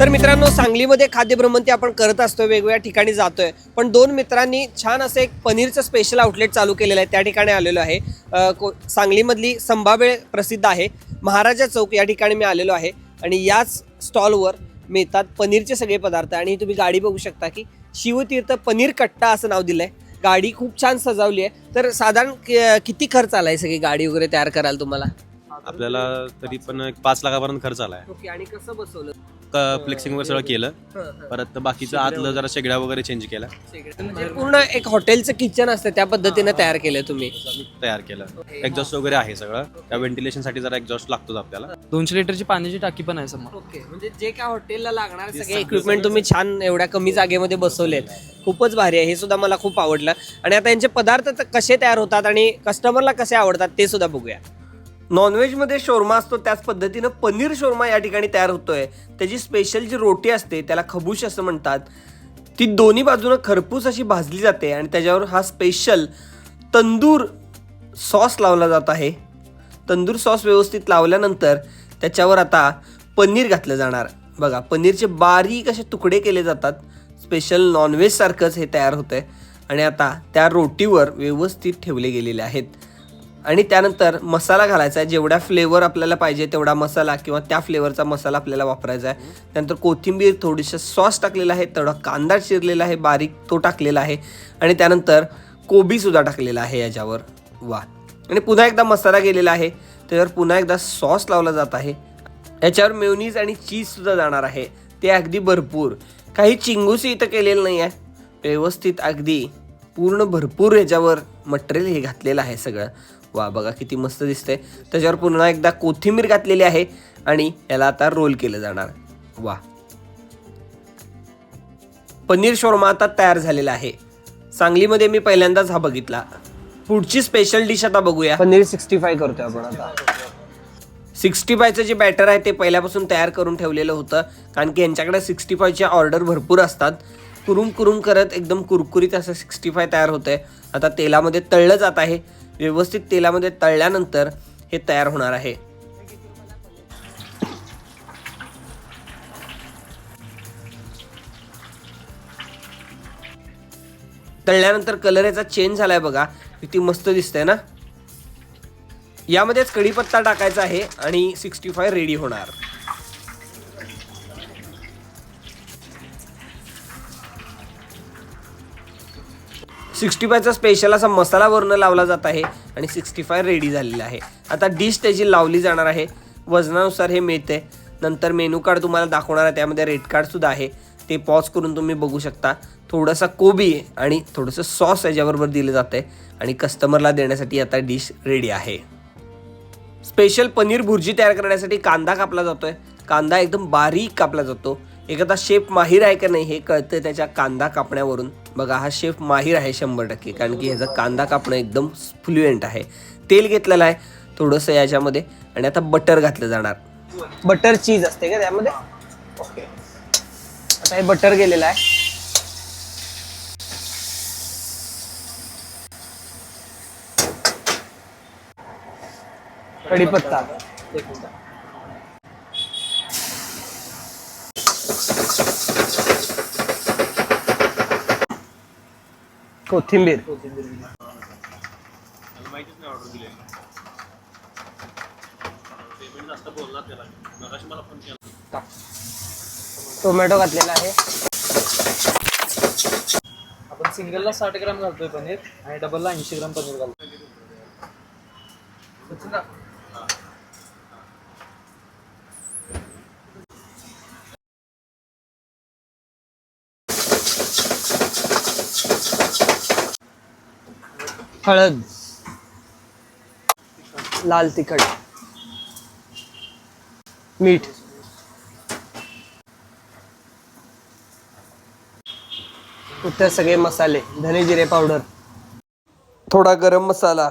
तर मित्रांनो सांगलीमध्ये खाद्य भ्रमंती आपण करत असतो वेगवेगळ्या ठिकाणी जातोय. पण दोन मित्रांनी छान असं एक पनीरचं स्पेशल आउटलेट चालू केलेलं आहे त्या ठिकाणी आलेलो आहे. सांगलीमधली संभावेळ प्रसिद्ध आहे. महाराजा चौक या ठिकाणी मी आलेलो आहे आणि याच स्टॉलवर मिळतात पनीरचे सगळे पदार्थ. आणि तुम्ही गाडी बघू शकता की शिवतीर्थ पनीर कट्टा असं नाव दिलंय. गाडी खूप छान सजावली आहे. तर साधारण किती खर्च आलाय सगळी गाडी वगैरे तयार कराल तुम्हाला? आपल्याला तरी पण पाच लाखापर्यंत खर्च आलाय. ओके आणि कसं बसवलं? फ्लेक्सिंग वगैरे सगळं केलं. परत बाकीचं आतलं जरा शेगड्या वगैरे चेंज केल्या. म्हणजे पूर्ण एक हॉटेलचं किचन असतं त्या पद्धतीने तयार केलं तुम्ही. तयार केलं. एक्झॉस्ट वगैरे आहे सगळं. त्या व्हेंटिलेशनसाठी जरा एक्झॉस्ट लागतोच आपल्याला. दोनशे लिटरची पाण्याची टाकी पण आहे समोर. ओके म्हणजे जे काय हॉटेलला लागणार सगळे इक्विपमेंट तुम्ही छान एवढ्या कमी जागेमध्ये बसवलेत. खूपच भारी आहे हे सुद्धा मला खूप आवडलं. आणि आता यांचे पदार्थ कसे तयार होतात आणि कस्टमरला कसे आवडतात ते सुद्धा बघूया. नॉनव्हेजमध्ये शोरमा असतो त्याच पद्धतीनं पनीर शोरमा या ठिकाणी तयार होतोय. त्याची स्पेशल जी रोटी असते त्याला खबूश असं म्हणतात. ती दोन्ही बाजूनं खरपूस अशी भाजली जाते आणि त्याच्यावर हा स्पेशल तंदूर सॉस लावला जात आहे. तंदूर सॉस व्यवस्थित लावल्यानंतर त्याच्यावर आता पनीर घातलं जाणार. बघा पनीरचे बारीक असे तुकडे केले जातात. स्पेशल नॉनव्हेजसारखंच हे तयार होतं आहे आणि आता त्या रोटीवर व्यवस्थित ठेवले गेलेले आहेत. आणि त्यानंतर मसाला घालायचा आहे. जेवढा फ्लेवर आपल्याला पाहिजे तेवढा मसाला किंवा त्या फ्लेवरचा मसाला आपल्याला वापरायचा आहे. त्यानंतर कोथिंबीर थोडीसं सॉस टाकलेला आहे तेवढा कांदा चिरलेला आहे बारीक तो टाकलेला आहे. आणि त्यानंतर कोबीसुद्धा टाकलेला आहे याच्यावर. वा. आणि पुन्हा एकदा मसाला गेलेला आहे. त्याच्यावर पुन्हा एकदा सॉस लावला जात आहे. याच्यावर मेवनीज आणि चीजसुद्धा जाणार आहे. ते अगदी भरपूर. काही चिंगूसी इथं केलेलं नाही आहे व्यवस्थित अगदी पूर्ण भरपूर याच्यावर मटेरियल हे घातलेलं आहे सगळं. वा बघा किती मस्त दिसतंय. त्याच्यावर पुन्हा एकदा कोथिंबीर घातलेली आहे आणि याला आता रोल केलं जाणार. वा. पनीर शोरमा आता तयार झालेला आहे. सांगलीमध्ये मी पहिल्यांदाच हा बघितला. पुढची स्पेशल डिश आता बघूया. पनीर सिक्स्टी फाय करतोय आपण आता. सिक्स्टी फायचं जे बॅटर आहे ते पहिल्यापासून तयार करून ठेवलेलं होतं. कारण की यांच्याकडे सिक्स्टी फायच्या ऑर्डर भरपूर असतात. कुरुम कुरुम करत एकदम कुरकुरीत असं सिक्स्टी फाय तयार होतंय. आता तेलामध्ये तळलं जात आहे. व्यवस्थित तेलामध्ये तळल्यानंतर हे तयार होणार आहे. तळल्यानंतर कलर याचा चेंज झालाय बघा. किती मस्त दिसतंय ना? यामध्येच कढीपत्ता टाकायचा आहे आणि सिक्स्टी फाय रेडी होणार. सिक्स्टी फायचा स्पेशल असा मसाला वरनं लावला जात आहे आणि सिक्स्टी फाय रेडी झालेला आहे. आता डिश त्याची लावली जाणार आहे. वजनानुसार हे मिळते नंतर मेनू कार्ड तुम्हाला दाखवणार आहे. त्यामध्ये रेट कार्डसुद्धा आहे. ते पॉज करून तुम्ही बघू शकता. थोडासा कोबी आणि थोडंसं सॉस याच्याबरोबर दिलं जातं आहे आणि कस्टमरला देण्यासाठी आता डिश रेडी आहे. स्पेशल पनीर भुर्जी तयार करण्यासाठी कांदा कापला जातो आहे कांदा एकदम बारीक कापला जातो. एखादा शेफ माहीर आहे का नाही हे कळतं त्याच्या कांदा कापण्यावरून. बघा हा शेफ माहीर आहे शंभर टक्के कारण की ह्याचा कांदा कापणं एकदम फ्लुएंट आहे. तेल घेतलेलं आहे थोडंसं याच्यामध्ये आणि आता बटर घातलं जाणार. बटर चीज असते का त्यामध्ये? ओके आता हे बटर गेलेलं आहे. कढीपत्ता. कोथिंबीर. टोमॅटो घातलेला आहे. आपण सिंगलला साठ ग्राम घालतोय पनीर आणि डबलला ऐंशी ग्राम पनीर घालतो हळद लाल तिखट. मीठ. इतर सगळे मसाले? धने जिरे पावडर. थोडा गरम मसाला.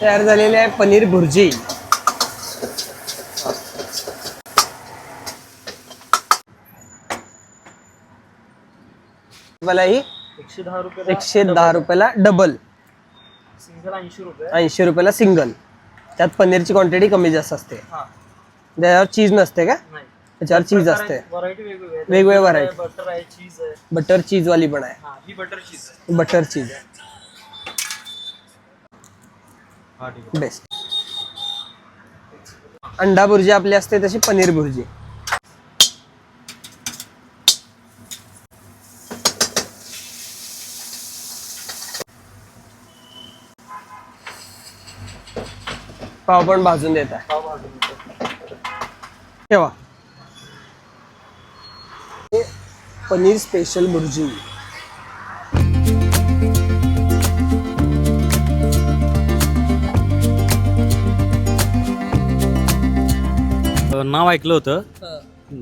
तयार झालेले आहे पनीर भुर्जी. मला ही एकशे दहा रुपये एकशे दहा रुपयाला डबल ऐंशी रुपये. ऐंशी रुपयाला सिंगल त्यात पनीरची क्वांटिटी कमी जास्त असते. हा. त्याच्यावर चीज नसते का? नाही. त्याच्यावर चीज असते. व्हरायटी. वेगवेगळ्या variety. बटर चीज वाली पण आहे. बटर चीज बेस्ट अंडा भुर्जी आपली असते तशी पनीर भुर्जी. पाव पण भाजून देत आहे. पाव भाजून देतो. ठेवा. हे पनीर स्पेशल भुर्जी. नाव ऐकलं होतं.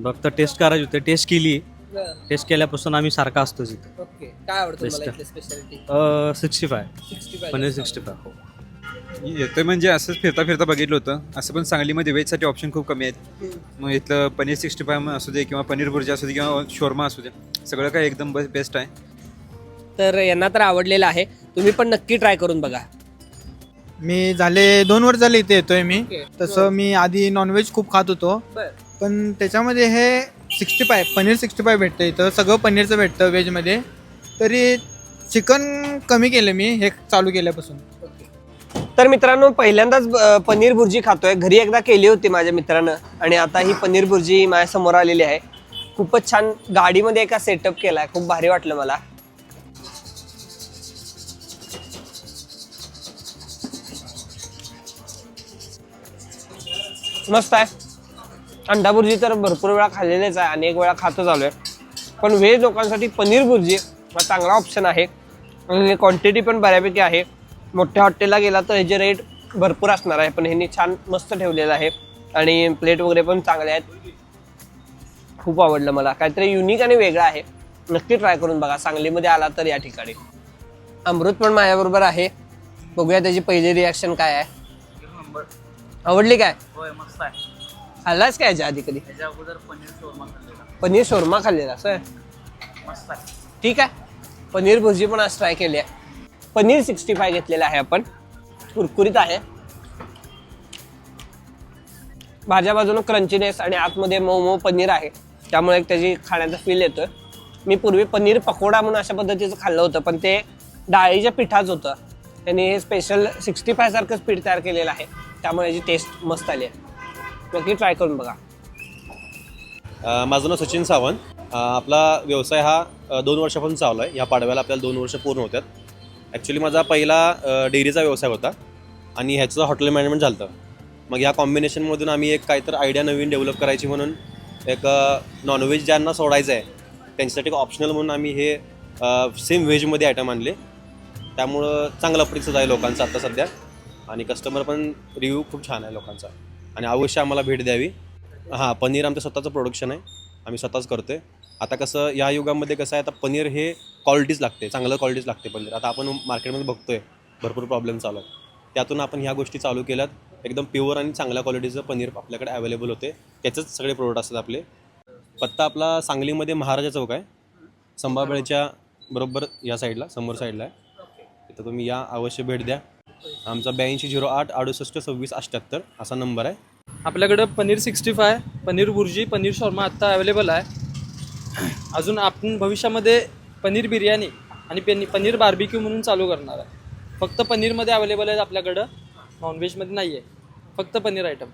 फक्त टेस्ट करायची होती. टेस्ट केली. टेस्ट केल्यापासून आम्ही सारखा असतो ओके काय आवडतं Best. मला इथली speciality sixty five paneer sixty five हो. येतोय म्हणजे असंच फिरता फिरता बघितलं होतं. असं पण सांगलीमध्ये व्हेजसाठी ऑप्शन खूप कमी आहेत. मग इथलं पनीर सिक्स्टी फाय असू दे किंवा पनीर भुर्जी असू दे किंवा शोरमा असू दे सगळं काय एकदम बेस्ट आहे. तर यांना तर आवडलेलं आहे. तुम्ही पण नक्की ट्राय करून बघा. मी झाले दोन वर्ष झाले इथे येतोय मी. ओके. तसं मी आधी नॉनव्हेज खूप खात होतो. पण त्याच्यामध्ये हे sixty five paneer sixty five भेटतं इथं सगळं पनीरचं भेटतं व्हेजमध्ये तरी चिकन कमी केलं मी हे चालू केल्यापासून. तर मित्रांनो पहिल्यांदाच पनीर भुर्जी खातोय. घरी एकदा केली होती माझ्या मित्रानं आणि आता ही पनीर भुर्जी माझ्यासमोर आलेली आहे. खूपच छान गाडीमध्ये एका सेटअप केलाय. खूप भारी वाटलं मला. मस्त आहे. अंडा भुर्जी तर भरपूर वेळा खाल्लेलेच आहे. अनेक वेळा खातं चालू आहे पण व्हेज लोकांसाठी पनीर भुर्जी हा चांगला ऑप्शन आहे. आणि क्वांटिटी पण बऱ्यापैकी आहे. मोठ्या हॉटेलला गेला तर ह्याचे रेट भरपूर असणार आहे पण ह्यांनी छान मस्त ठेवलेलं आहे. आणि प्लेट वगैरे पण चांगले आहेत. खूप आवडलं मला. काहीतरी युनिक आणि वेगळं आहे. नक्की ट्राय करून बघा. सांगलीमध्ये आला तर या ठिकाणी. अमृत पण माझ्याबरोबर आहे. बघूया त्याची पहिली रिॲक्शन काय आहे. आवडली काय? होय मस्त आहे. खाल्लाच काय याच्या आधी कधी? पनीर शोरमा खाल्लेला. आहे. ठीक आहे. पनीर भुर्जी पण आज ट्राय केली आहे. पनीर सिक्स्टी फाय घेतलेलं आहे आपण. कुरकुरीत आहे. भाज्या बाजूनं क्रंचीनेस आणि आतमध्ये मऊ मऊ पनीर आहे. त्यामुळे त्याची खाण्याचा फील येतोय. मी पूर्वी पनीर पकोडा म्हणून अशा पद्धतीचं खाल्लं होतं पण ते डाळीच्या पिठाच होतं. त्यांनी हे स्पेशल सिक्स्टी फाय सारखंच पीठ तयार केलेलं आहे. त्यामुळे याची टेस्ट मस्त आली आहे. नक्की ट्राय करून बघा. माझं नाव सचिन सावंत. आपला व्यवसाय हा दोन वर्षापासून चालू आहे. या पाडव्याला आपल्याला दोन वर्ष पूर्ण होतात ॲक्च्युली माझा पहिला डेअरीचा व्यवसाय होता आणि ह्याचं हॉटेल मॅनेजमेंट झालं होतं मग या कॉम्बिनेशनमधून आम्ही एक काहीतरी आयडिया नवीन डेव्हलप करायची म्हणून एक नॉनव्हेज ज्यांना सोडायचं आहे त्यांच्यासाठी ऑप्शनल म्हणून आम्ही हे सेम व्हेजमध्ये आयटम आणले. त्यामुळं चांगला प्रतिसाद आहे लोकांचा आता सध्या आणि कस्टमर पण रिव्ह्यू खूप छान आहे लोकांचा. आणि अवश्य आम्हाला भेट द्यावी. हां पनीर आमचं स्वतःचं प्रोडक्शन आहे. आम्ही स्वतःच करतो आहे आता कसं या युगामध्ये कसं आहे आता पनीर हे क्वालिटीच लागते चांगलं क्वालिटीच लागते पनीर. आता आपण मार्केटमध्ये बघतोय भरपूर प्रॉब्लेम चालू आहेत. त्यातून आपण ह्या गोष्टी चालू केल्यात एकदम प्युअर आणि चांगल्या क्वालिटीचं पनीर आपल्याकडे अवेलेबल होते. त्याचेच सगळे प्रोडक्ट असतात आपले. पत्ता आपला सांगलीमध्ये महाराजा चौक आहे. संभाबळेच्या बरोबर या साईडला समोर साईडला आहे. तिथं तुम्ही या अवश्य भेट द्या. आमचा ब्याऐंशी झिरो आठ अडुसष्ट सव्वीस अठ्ठ्याहत्तर असा नंबर आहे. आपल्याकडं पनीर सिक्स्टी फाय पनीर बुर्जी पनीर शर्मा आत्ता अवेलेबल आहे. अजून आपण भविष्यामध्ये पनीर बिर्याणी आणि पेनी पनीर बार्बिक्यू म्हणून चालू करणार आहे. फक्त पनीरमध्ये अवेलेबल आहेत आपल्याकडं. नॉनव्हेजमध्ये नाही आहे फक्त पनीर आयटम